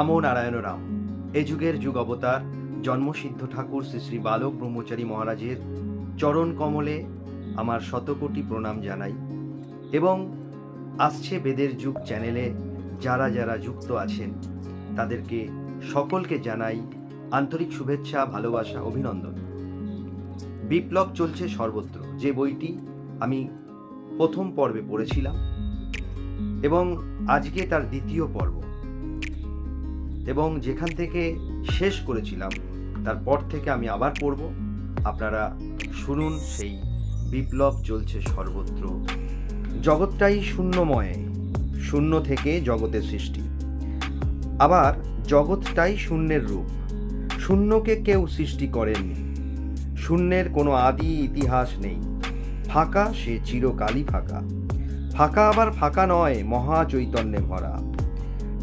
রামও নারায়ণ রাম। এ যুগের যুগ অবতার, জন্মসিদ্ধ ঠাকুর শ্রী শ্রী বালক ব্রহ্মচারী মহারাজের চরণ কমলে আমার শতকোটি প্রণাম জানাই। এবং আসছে বেদের যুগ চ্যানেলে যারা যারা যুক্ত আছেন, তাদেরকে সকলকে জানাই আন্তরিক শুভেচ্ছা, ভালোবাসা, অভিনন্দন। বিপ্লব চলছে সর্বত্র। যে বইটি আমি প্রথম পর্বে পড়েছিলাম এবং আজকে তার দ্বিতীয় পর্ব। এবং যেখান থেকে শেষ করেছিলাম, তারপর থেকে আমি আবার পড়ব। আপনারা শুনুন সেই বিপ্লব চলছে সর্বত্র। জগৎটাই শূন্যময়, শূন্য থেকে জগতের সৃষ্টি। আবার জগৎটাই শূন্যের রূপ। শূন্যকে কেউ সৃষ্টি করেননি। শূন্যের কোনো আদি ইতিহাস নেই। ফাঁকা, সে চিরকালই ফাঁকা। ফাঁকা আবার ফাঁকা নয়, মহা চৈতন্যে ভরা।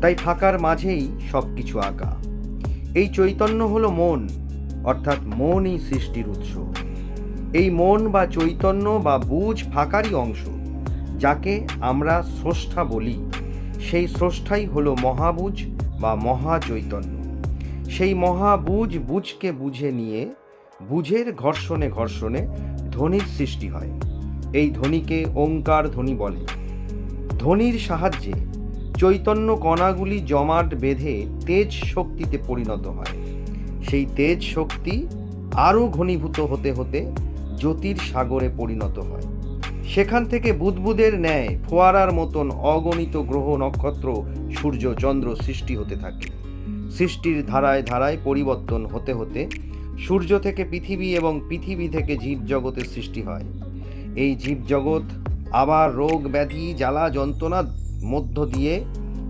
তাই ফাঁকার মাঝেই সব কিছু আঁকা। এই চৈতন্য হলো মন, অর্থাৎ মনই সৃষ্টির উৎস। এই মন বা চৈতন্য বা বুঝ ফাঁকারই অংশ, যাকে আমরা স্রষ্টা বলি। সেই স্রষ্টাই হলো মহাবুজ বা মহা চৈতন্য সেই মহাবুজ বুঝকে বুঝে নিয়ে, বুঝের ঘর্ষণে ঘর্ষণে ধ্বনির সৃষ্টি হয়। এই ধ্বনিকে ওঙ্কার ধ্বনি বলে। ধ্বনির সাহায্যে চৈতন্য কণাগুলি জমাট বেঁধে তেজ শক্তিতে পরিণত হয়। সেই তেজ শক্তি আরও ঘনীভূত হতে হতে জ্যোতির সাগরে পরিণত হয়। সেখান থেকে বুদবুদের ন্যায় ফোয়ারার মতন অগণিত গ্রহ নক্ষত্র সূর্য, চন্দ্র সৃষ্টি হতে থাকে। সৃষ্টির ধারায় ধারায় পরিবর্তন হতে হতে সূর্য থেকে পৃথিবী এবং পৃথিবী থেকে জীবজগতের সৃষ্টি হয়। এই জীবজগৎ আবার রোগ, ব্যাধি, জ্বালা যন্ত্রণার মধ্য দিয়ে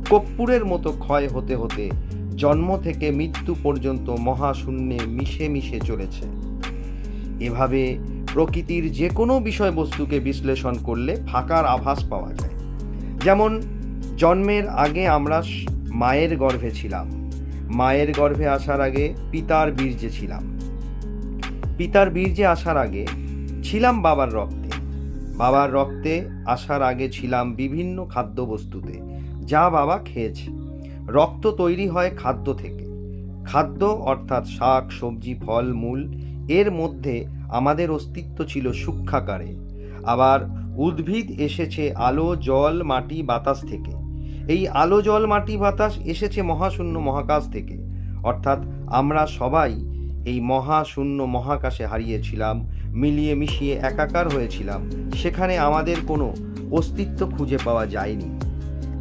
কর্পূরের মতো ক্ষয় হতে হতে জন্ম থেকে মৃত্যু পর্যন্ত মহাশূন্যে মিশে মিশে চলেছে। এভাবে প্রকৃতির যে কোনো বিষয়বস্তুকে বিশ্লেষণ করলে ফাঁকার আভাস পাওয়া যায়। যেমন, জন্মের আগে আমরা মায়ের গর্ভে ছিলাম। মায়ের গর্ভে আসার আগে পিতার বীর্যে ছিলাম। পিতার বীর্যে আসার আগে ছিলাম বাবার রক্তে। বাবার রক্তে আসার আগে ছিলাম বিভিন্ন খাদ্যবস্তুতে, যা বাবা খেয়েছে। রক্ত তৈরি হয় খাদ্য থেকে। খাদ্য অর্থাৎ শাক, সবজি, ফল, মূল, এর মধ্যে আমাদের অস্তিত্ব ছিল সূক্ষাকারে। আবার উদ্ভিদ এসেছে আলো, জল, মাটি, বাতাস থেকে। এই আলো, জল, মাটি, বাতাস এসেছে মহাশূন্য মহাকাশ থেকে। অর্থাৎ আমরা সবাই এই মহাশূন্য মহাকাশে হারিয়েছিলাম মিলিয়ে মিশিয়ে একাকার হয়েছিলাম। সেখানে আমাদের কোনো অস্তিত্ব খুঁজে পাওয়া যায়নি।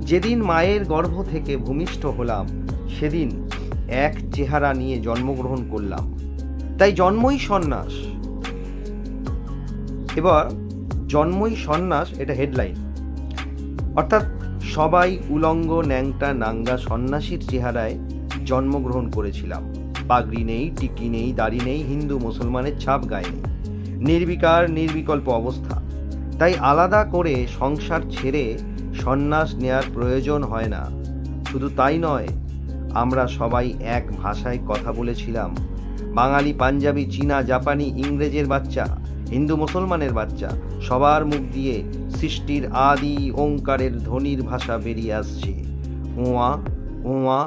যেদিন মায়ের গর্ভ থেকে ভূমিষ্ঠ হলাম, সেদিন এক চেহারা নিয়ে জন্মগ্রহণ করলাম। তাই জন্মই সন্ন্যাস। এবার জন্মই সন্ন্যাস এটা হেডলাইন। অর্থাৎ সবাই উলঙ্গ, ন্যাংটা, নাঙ্গা সন্ন্যাসীর চেহারায় জন্মগ্রহণ করেছিলাম। পাগড়ি নেই, টিকি নেই, দাড়ি নেই, হিন্দু, মুসলমানের ছাপ গায়ে নেই। নির্বিকার, নির্বিকল্প অবস্থা। তাই আলাদা করে সংসার ছেড়ে সন্ন্যাস নেয়ার প্রয়োজন হয় না। শুধু তাই নয়, আমরা সবাই এক ভাষায় কথা বলেছিলাম। বাঙালি, পাঞ্জাবি, চীনা, জাপানি, ইংরেজের বাচ্চা, হিন্দু, মুসলমানের বাচ্চা, সবার মুখ দিয়ে সৃষ্টির আদি ওঙ্কারের ধ্বনির ভাষা বেরিয়ে আসছে। উঁয়া উঁয়া,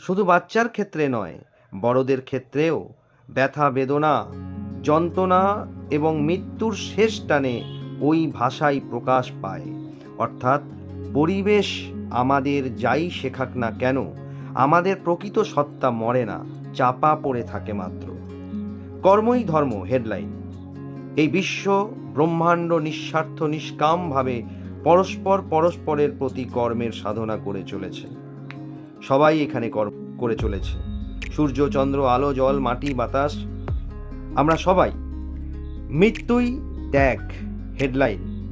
শুধু বাচ্চার ক্ষেত্রে নয়, বড়দের ক্ষেত্রেও ব্যথা, বেদনা যন্ত্রণা এবং মৃত্যুর শেষ টানে ওই ভাষাই প্রকাশ পায়। অর্থাৎ, পরিবেশ আমাদের যাই শেখাক না কেন, আমাদের প্রকৃত সত্তা মরে না, চাপা পড়ে থাকে মাত্র। কর্মই ধর্ম, হেডলাইন। এই বিশ্ব ব্রহ্মাণ্ড নিঃস্বার্থ নিষ্কামভাবে পরস্পর পরস্পরের প্রতি কর্মের সাধনা করে চলেছে। সবাই এখানে কর্ম করে চলেছে। সূর্য, চন্দ্র, আলো, জল, মাটি, বাতাস আমরা সবাই। মৃত্যুই ত্যাগ, হেডলাইন।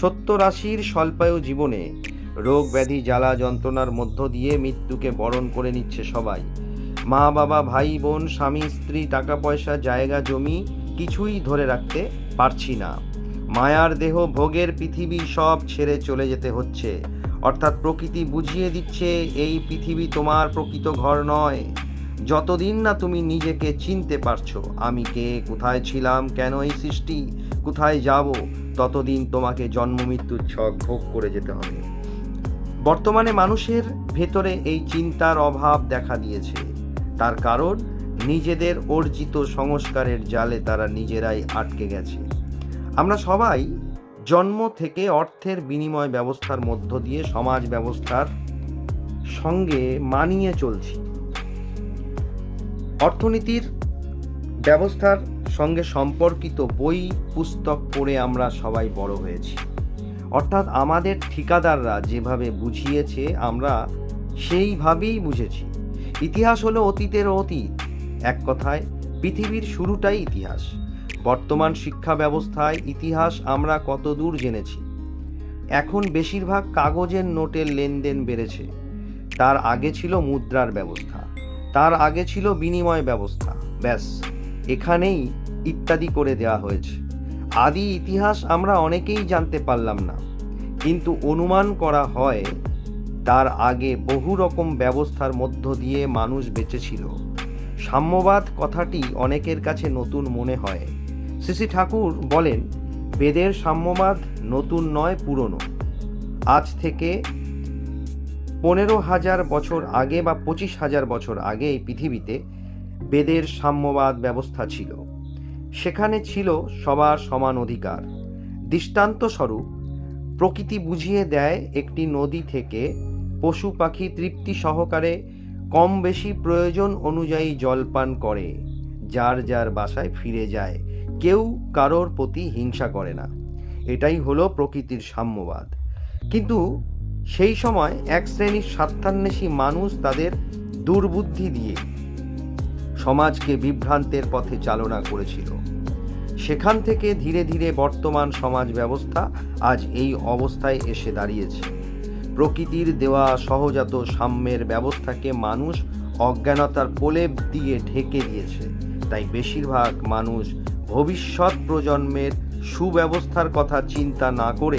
সত্য রাশির স্বল্পায়ু জীবনে রোগ ব্যাধি, জ্বালা যন্ত্রণার মধ্য দিয়ে মৃত্যুকে বরণ করে নিচ্ছে সবাই। মা, বাবা, ভাই, বোন, স্বামী, স্ত্রী, টাকা পয়সা, জায়গা, জমি কিছুই ধরে রাখতে পারছি না। মায়ার দেহ, ভোগের পৃথিবী সব ছেড়ে চলে যেতে হচ্ছে। অর্থাৎ প্রকৃতি বুঝিয়ে দিচ্ছে, এই পৃথিবী তোমার প্রকৃত ঘর নয়। যতদিন না তুমি নিজেকে চিনতে পারছ, আমি কে, কোথায় ছিলাম, কেন এই সৃষ্টি, কোথায় যাব, ততদিন তোমাকে জন্ম মৃত্যুর ছক ভোগ করে যেতে হবে। বর্তমানে মানুষের ভেতরে এই চিন্তার অভাব দেখা দিয়েছে। তার কারণ, নিজেদের অর্জিত সংস্কারের জালে তারা নিজেরাই আটকে গেছে। আমরা সবাই জন্ম থেকে অর্থের বিনিময় ব্যবস্থার মধ্য দিয়ে সমাজ ব্যবস্থার সঙ্গে মানিয়ে চলছি। অর্থনীতির ব্যবস্থার সঙ্গে সম্পর্কিত বই, পুস্তক পড়ে আমরা সবাই বড় হয়েছি। অর্থাৎ আমাদের ঠিকাদাররা যেভাবে বুঝিয়েছে, আমরা সেইভাবেই বুঝেছি। ইতিহাস হলো অতীতের অতীত। এক কথায়, পৃথিবীর শুরুটাই ইতিহাস। বর্তমান শিক্ষা ব্যবস্থায় ইতিহাস আমরা কত দূর জেনেছি? এখন বেশিরভাগ কাগজের নোটের লেনদেন বেড়েছে। তার আগে ছিল মুদ্রার ব্যবস্থা। তার আগে ছিল বিনিময় ব্যবস্থা। ব্যাস, এখানেই ইত্যাদি করে দেওয়া হয়েছে। আদি ইতিহাস আমরা অনেকেই জানতে পারলাম না। কিন্তু অনুমান করা হয়, তার আগে বহু রকম ব্যবস্থার মধ্য দিয়ে মানুষ বেঁচেছিল। সাম্যবাদ কথাটি অনেকের কাছে নতুন মনে হয়। শ্রী ঠাকুর বলেন, বেদের সাম্যবাদ নতুন নয়, পুরনো। আজ থেকে পনেরো হাজার বছর আগে বা পঁচিশ হাজার বছর আগে এই পৃথিবীতে বেদের সাম্যবাদ ব্যবস্থা ছিল। সেখানে ছিল সবার সমান অধিকার। দৃষ্টান্ত স্বরূপ, প্রকৃতি বুঝিয়ে দেয় একটি নদী থেকে পশু পাখি তৃপ্তি সহকারে কম বেশি প্রয়োজন অনুযায়ী জলপান করে, যার যার বাসায় ফিরে যায়। কেউ কারোর প্রতি হিংসা করে না। এটাই হলো প্রকৃতির সাম্যবাদ। কিন্তু সেই সময় এক শ্রেণির স্বার্থান্বেষী মানুষ তাদের দুর্বুদ্ধি দিয়ে সমাজকে বিভ্রান্তের পথে চালনা করেছিল। সেখান থেকে ধীরে ধীরে বর্তমান সমাজ ব্যবস্থা আজ এই অবস্থায় এসে দাঁড়িয়েছে। প্রকৃতির দেওয়া সহজাত সাম্যের ব্যবস্থাকে মানুষ অজ্ঞানতার প্রলেপ দিয়ে ঢেকে দিয়েছে। তাই বেশিরভাগ মানুষ ভবিষ্যৎ প্রজন্মের সুব্যবস্থার কথা চিন্তা না করে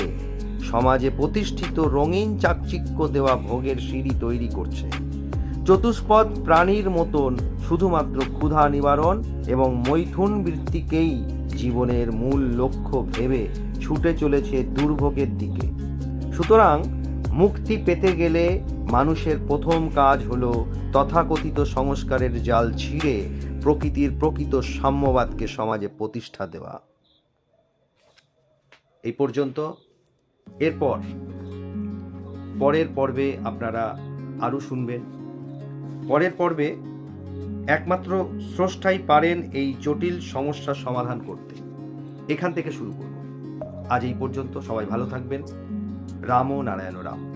সমাজে প্রতিষ্ঠিত রঙিন চাকচিক্য দেওয়া ভোগের সিঁড়ি তৈরি করছে। চতুষ্পদ প্রাণীর মতন শুধুমাত্র ক্ষুধা নিবারণ এবং মৈথুন বৃত্তিকেই জীবনের মূল লক্ষ্য ভেবে ছুটে চলেছে দুর্ভোগের দিকে। সুতরাং মুক্তি পেতে গেলে মানুষের প্রথম কাজ হল তথাকথিত সংস্কারের জাল ছিঁড়ে প্রকৃতির প্রকৃত সাম্যবাদকে সমাজে প্রতিষ্ঠা দেওয়া। এই পর্যন্ত এরপর, পরের পর্বে আপনারা আরও শুনবেন। পরের পর্বে একমাত্র স্রষ্টাই পারেন এই জটিল সমস্যার সমাধান করতে। এখান থেকে শুরু করব। আজ এই পর্যন্ত সবাই ভালো থাকবেন। রাম ও নারায়ণ রাম।